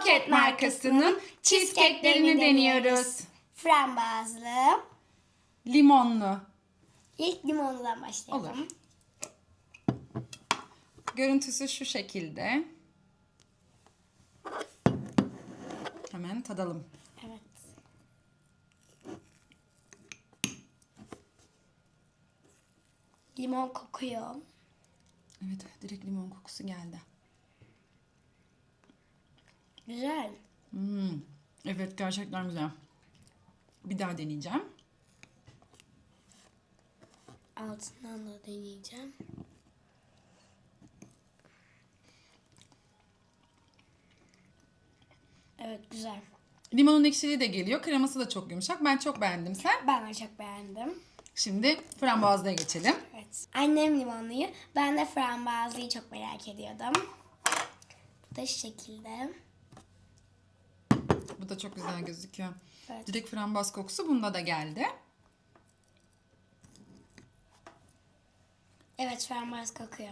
Pocket markasının cheesecake'lerini deniyoruz. Frambuazlı. Limonlu. İlk limonludan başlayalım. Olur. Görüntüsü şu şekilde. Hemen tadalım. Evet. Limon kokuyor. Evet, direkt limon kokusu geldi. Güzel. Hmm, evet, gerçekten güzel. Bir daha deneyeceğim. Altından da deneyeceğim. Evet güzel. Limonun ekşiliği de geliyor. Kreması da çok yumuşak. Ben çok beğendim. Sen? Ben de çok beğendim. Şimdi frambuazlıya geçelim. Evet. Annem limonluyu, ben de frambuazlıyı çok merak ediyordum. Bu da şu şekilde. Da çok güzel gözüküyor. Evet. Direkt frambuaz kokusu bunda da geldi. Evet frambuaz kokuyor.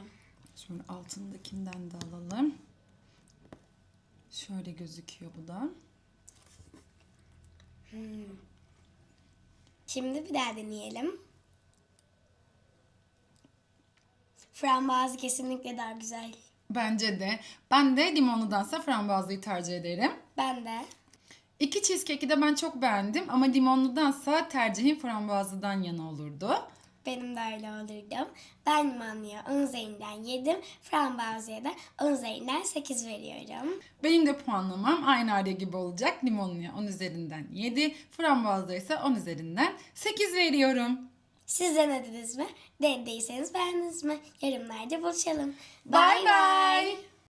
Şöyle altındakinden de alalım. Şöyle gözüküyor bu da. Şimdi bir daha deneyelim. Frambuaz kesinlikle daha güzel. Bence de. Ben de limonludansa frambuazlıyı tercih ederim. Ben de. İki cheesecake'i de ben çok beğendim ama limonludansa tercihim frambuazlıdan yana olurdu. Benim de öyle olurdu. Ben limonluya 10 üzerinden 7, frambuazlıya da 10 üzerinden 8 veriyorum. Benim de puanlamam aynı araya gibi olacak. Limonluya 10 üzerinden 7, frambuazda ise 10 üzerinden 8 veriyorum. Siz denediniz mi? Denediyseniz beğendiniz mi? Yorumlarda buluşalım. Bye bye.